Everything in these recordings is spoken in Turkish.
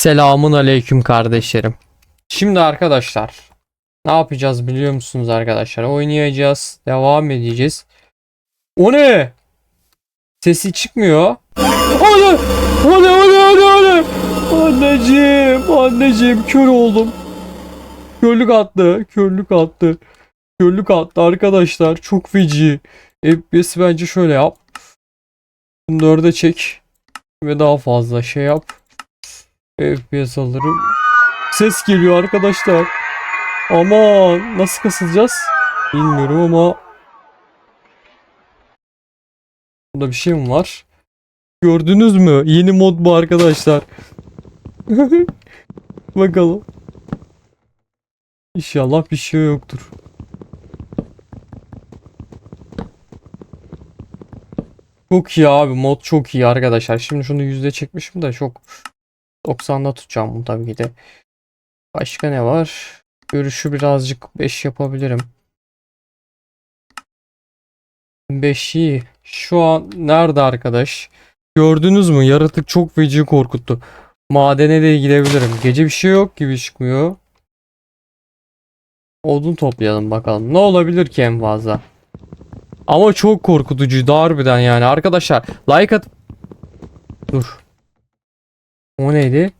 Selamun aleyküm kardeşlerim. Şimdi arkadaşlar ne yapacağız biliyor musunuz arkadaşlar? Oynayacağız. Devam edeceğiz. O ne? Sesi çıkmıyor. O ne? O ne? O ne? O ne? O ne? Anneciğim, anneciğim kör oldum. Körlük attı, körlük attı. Körlük attı arkadaşlar. Çok feci. FPS bence şöyle yap. Bunu dörde çek. Ve daha fazla şey yap. FPS alırım. Ses geliyor arkadaşlar. Aman nasıl kasılacağız? Bilmiyorum ama Burada bir şey mi var? Gördünüz mü? Yeni mod bu arkadaşlar. Bakalım. İnşallah bir şey yoktur. Çok iyi abi mod çok iyi arkadaşlar. Şimdi şunu yüzde çekmişim de çok 90'da tutacağım bunu tabii ki de. Başka ne var? Görüşü birazcık 5 yapabilirim. 5 iyi. Şu an nerede arkadaş? Gördünüz mü? Yaratık çok feci korkuttu. Madene de gidebilirim. Gece bir şey yok gibi çıkmıyor. Odun toplayalım bakalım. Ne olabilir ki en fazla? Ama çok korkutucuydu harbiden yani. Arkadaşlar like at... Dur. O neydi?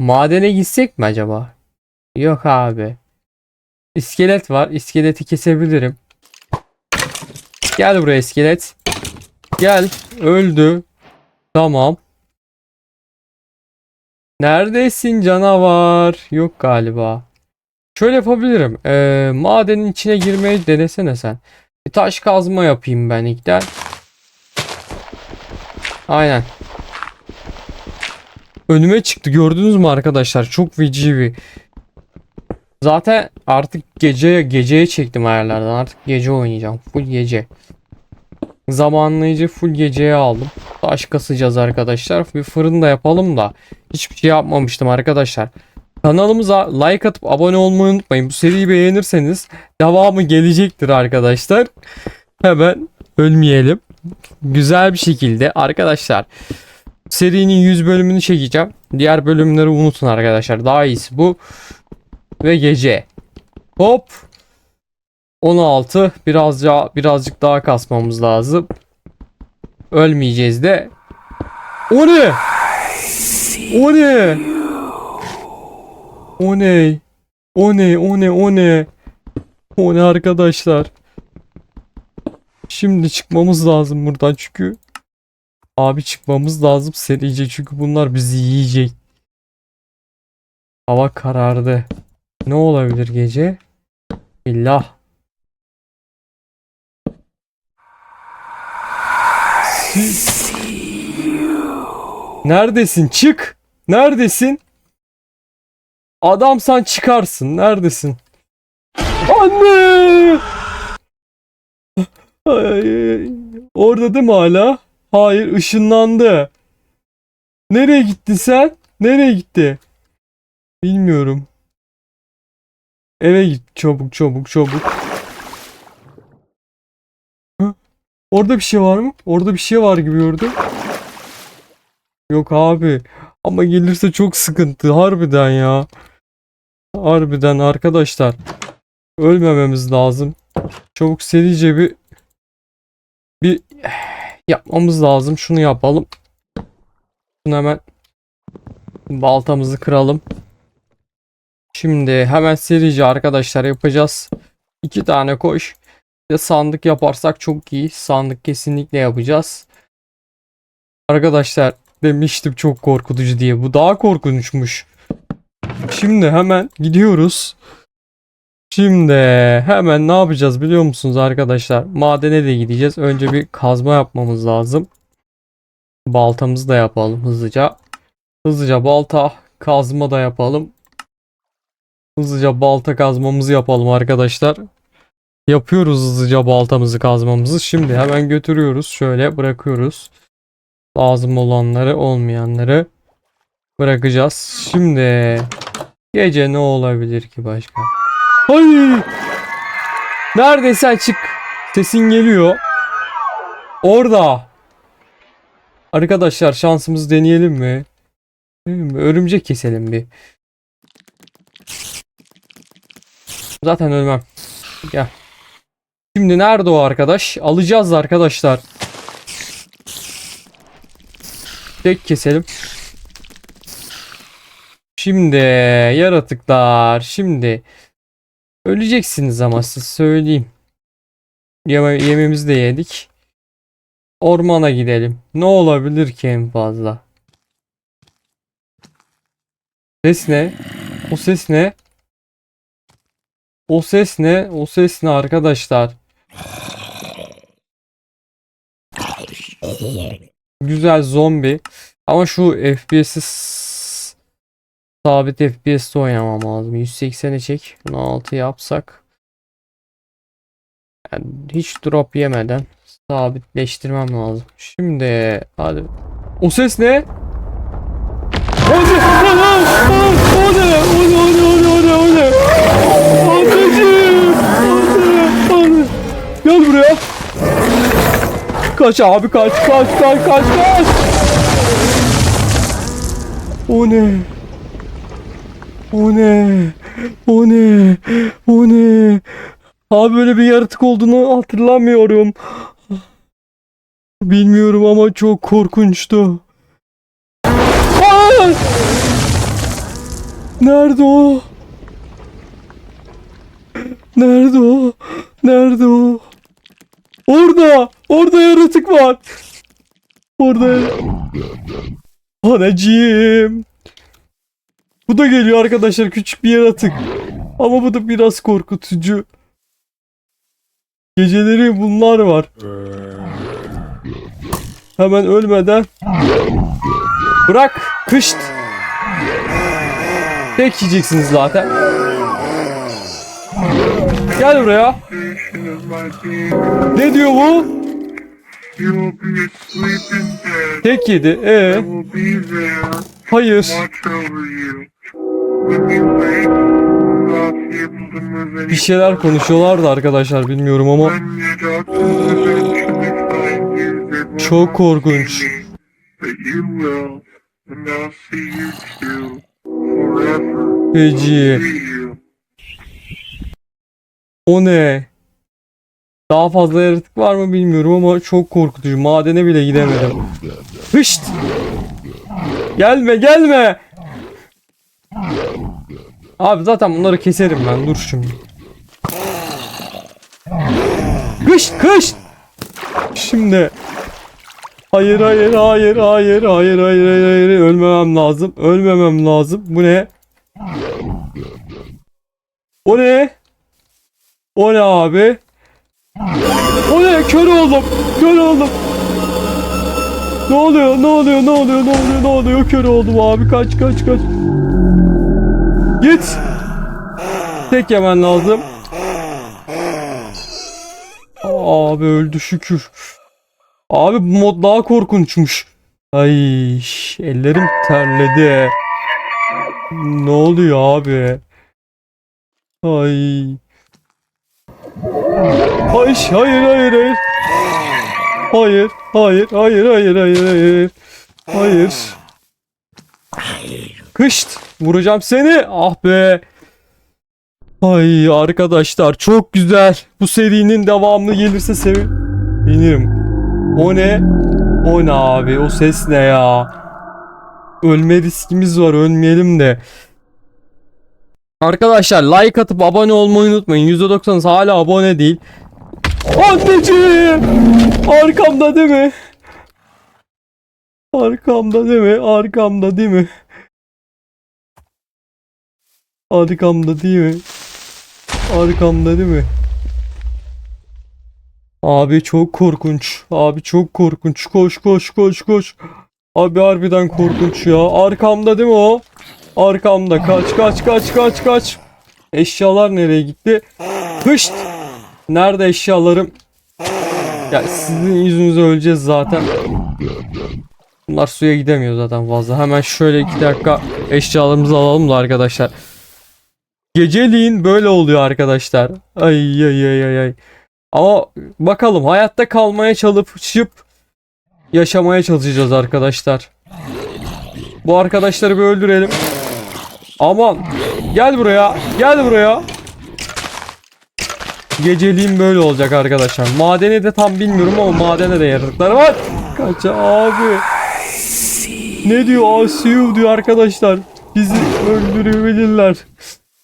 Madene gitsek mi acaba? Yok abi. İskelet var. İskeleti kesebilirim. Gel buraya iskelet. Gel. Öldü. Tamam. Neredesin canavar? Yok galiba. Şöyle yapabilirim. Ee, madenin içine girmeyi denesene sen. Bir taş kazma yapayım ben ilkten. Aynen. Önüme çıktı gördünüz mü arkadaşlar? Çok feci bir. Zaten artık gece geceye çektim ayarlardan. Artık gece oynayacağım. Full gece. Zamanlayıcı full geceye aldım. Taş kasacağız arkadaşlar. Bir fırın da yapalım da. Hiçbir şey yapmamıştım arkadaşlar. Kanalımıza like atıp abone olmayı unutmayın. Bu seriyi beğenirseniz devamı gelecektir arkadaşlar. Hemen ölmeyelim. Güzel bir şekilde arkadaşlar. Serinin 100 bölümünü çekeceğim. Diğer bölümleri unutun arkadaşlar. Daha iyisi bu. Ve gece. Hop. 16 birazca birazcık daha kasmamız lazım. Ölmeyeceğiz de. O ne? O ne? O ne? O ne? O ne? O ne? O ne arkadaşlar? Şimdi çıkmamız lazım buradan çünkü Abi çıkmamız lazım serice çünkü bunlar bizi yiyecek. Hava karardı. Ne olabilir gece? İllah. Neredesin? Çık. Neredesin? Adamsan çıkarsın. Neredesin? Anne! Ay, orada değil mi hala? Hayır ışınlandı. Nereye gitti sen? Nereye gitti? Bilmiyorum. Eve git çabuk çabuk çabuk. Hı? Orada bir şey var mı? Orada bir şey var gibi gördüm. Yok abi. Ama gelirse çok sıkıntı. Harbiden ya. Harbiden arkadaşlar. Ölmememiz lazım. Çabuk serice bir bir yapmamız lazım. Şunu yapalım. Şunu hemen baltamızı kıralım. Şimdi hemen serici arkadaşlar yapacağız. İki tane koş. Bir de sandık yaparsak çok iyi. Sandık kesinlikle yapacağız. Arkadaşlar demiştim çok korkutucu diye. Bu daha korkunçmuş. Şimdi hemen gidiyoruz. Şimdi hemen ne yapacağız biliyor musunuz arkadaşlar? Madene de gideceğiz. Önce bir kazma yapmamız lazım. Baltamızı da yapalım hızlıca. Hızlıca balta kazma da yapalım. Hızlıca balta kazmamızı yapalım arkadaşlar. Yapıyoruz hızlıca baltamızı kazmamızı. Şimdi hemen götürüyoruz. Şöyle bırakıyoruz. Lazım olanları olmayanları bırakacağız. Şimdi gece ne olabilir ki başka? Ay! Neredeysen çık. Sesin geliyor. Orada. Arkadaşlar şansımızı deneyelim mi? Örümcek keselim bir. Zaten ölmem. Gel. Şimdi nerede o arkadaş? Alacağız arkadaşlar. Tek keselim. Şimdi yaratıklar. Şimdi öleceksiniz ama siz söyleyeyim. Yeme yememizi de yedik. Ormana gidelim. Ne olabilir ki en fazla? Ses ne? O ses ne? O ses ne? O ses ne arkadaşlar? Güzel zombi. Ama şu FPS'i sabit FPS'te oynamam lazım. 180'e çek. Bunu 6 yapsak. Yani hiç drop yemeden sabitleştirmem lazım. Şimdi hadi. O ses ne? O ne? O ne? O ne? O ne? O ne? O ne? O ne? O ne? Anneciğim! Anne! Gel buraya. Kaç abi kaç kaç kaç kaç kaç. O ne? O ne? O ne? O ne? Abi böyle bir yaratık olduğunu hatırlamıyorum. Bilmiyorum ama çok korkunçtu. Aa! Nerede o? Nerede o? Nerede o? Orada! Orada yaratık var. Orada. Anacığım. Bu da geliyor arkadaşlar küçük bir yaratık. Ama bu da biraz korkutucu. Geceleri bunlar var. Hemen ölmeden. Bırak. Kışt. Tek yiyeceksiniz zaten. Gel buraya. Ne diyor bu? Tek yedi. Ee, hayır. Bir şeyler konuşuyorlardı arkadaşlar bilmiyorum ama çok korkunç. Feci. O ne? Daha fazla yaratık var mı bilmiyorum ama çok korkutucu. Madene bile gidemedim. Hışt! Gelme gelme! Abi zaten bunları keserim ben. Dur şimdi. Kış kış! Şimdi. Hayır hayır hayır hayır hayır hayır hayır hayır ölmemem lazım. Ölmemem lazım. Bu ne? O ne? O ne abi? O ne? Kör oldum. Kör oldum. Ne oluyor? Ne oluyor? Ne oluyor? Ne oluyor? Ne oluyor? Kör oldum abi. Kaç kaç kaç. Git. Tek yemen lazım. Abi öldü şükür. Abi bu mod daha korkunçmuş. Ay ellerim terledi. Ne oluyor abi? Ay. Ay hayır hayır hayır. Hayır hayır hayır hayır hayır hayır. Hayır. Kışt vuracağım seni. Ah be. Ay arkadaşlar çok güzel. Bu serinin devamı gelirse sevinirim. O ne? O ne abi? O ses ne ya? Ölme riskimiz var. Ölmeyelim de. Arkadaşlar like atıp abone olmayı unutmayın. %90'ınız hala abone değil. Anneciğim! Arkamda değil mi? Arkamda değil mi? Arkamda değil mi? Arkamda değil mi? Arkamda değil mi? Abi çok korkunç. Abi çok korkunç. Koş koş koş koş. Abi harbiden korkunç ya. Arkamda değil mi o? Arkamda. Kaç kaç kaç kaç kaç. Eşyalar nereye gitti? Hışt. Nerede eşyalarım? Ya sizin yüzünüze öleceğiz zaten. Bunlar suya gidemiyor zaten fazla. Hemen şöyle iki dakika eşyalarımızı alalım da arkadaşlar. Geceliğin böyle oluyor arkadaşlar. Ay ay ay ay ay. Ama bakalım hayatta kalmaya çalışıp yaşamaya çalışacağız arkadaşlar. Bu arkadaşları bir öldürelim. Aman. Gel buraya. Gel buraya. Geceliğin böyle olacak arkadaşlar. Madeni de tam bilmiyorum ama madene de yaratıklar var. Kaç abi. Ne diyor? Asiyu diyor arkadaşlar. Bizi öldürebilirler.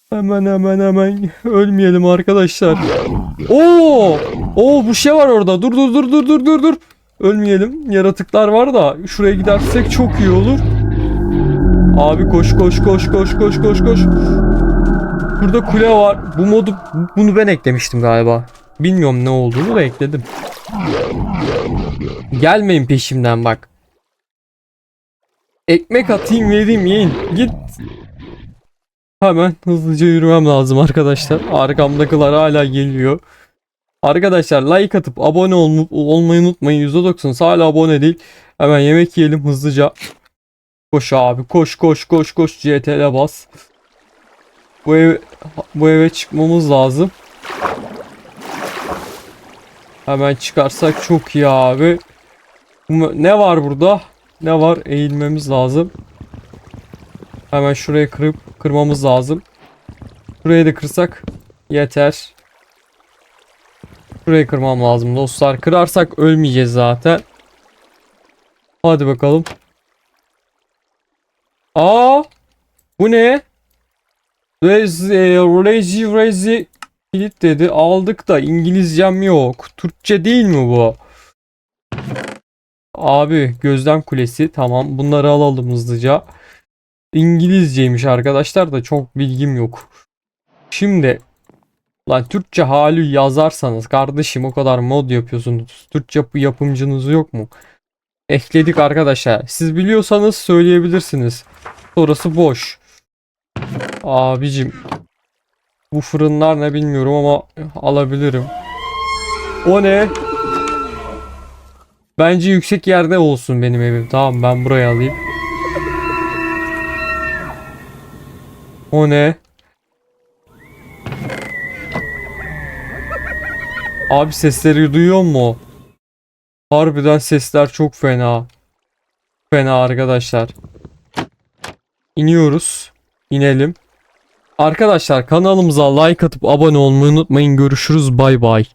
Hemen hemen hemen ölmeyelim arkadaşlar. Oo! Oo bu şey var orada. Dur dur dur dur dur dur dur. Ölmeyelim. Yaratıklar var da şuraya gidersek çok iyi olur. Abi koş koş koş koş koş koş koş. Burada kule var. Bu modu bunu ben eklemiştim galiba. Bilmiyorum ne olduğunu da ekledim. Gelmeyin peşimden bak. Ekmek atayım vereyim yiyin. Git. Hemen hızlıca yürümem lazım arkadaşlar. Arkamdakiler hala geliyor. Arkadaşlar like atıp abone ol olmayı unutmayın. %90 hala abone değil. Hemen yemek yiyelim hızlıca. Koş abi koş koş koş koş CTR'e bas. Bu ev bu eve çıkmamız lazım. Hemen çıkarsak çok iyi abi. Ne var burada? Ne var? Eğilmemiz lazım. Hemen şurayı kırıp kırmamız lazım. Şurayı da kırsak yeter. Şurayı kırmam lazım dostlar. Kırarsak ölmeyeceğiz zaten. Hadi bakalım. Aa! Bu ne? Rezi, rezi, rezi kilit dedi. Aldık da İngilizcem yok. Türkçe değil mi bu? Abi gözlem kulesi. Tamam bunları alalım hızlıca. İngilizceymiş arkadaşlar da çok bilgim yok. Şimdi lan Türkçe hali yazarsanız kardeşim o kadar mod yapıyorsunuz. Türkçe yap- yapımcınız yok mu? Ekledik arkadaşlar. Siz biliyorsanız söyleyebilirsiniz. Sonrası boş. Abicim bu fırınlar ne bilmiyorum ama alabilirim. O ne? Bence yüksek yerde olsun benim evim. Tamam ben buraya alayım. O ne? Abi sesleri duyuyor mu? Harbiden sesler çok fena. Fena arkadaşlar. İniyoruz. İnelim. Arkadaşlar kanalımıza like atıp abone olmayı unutmayın. Görüşürüz. Bay bay.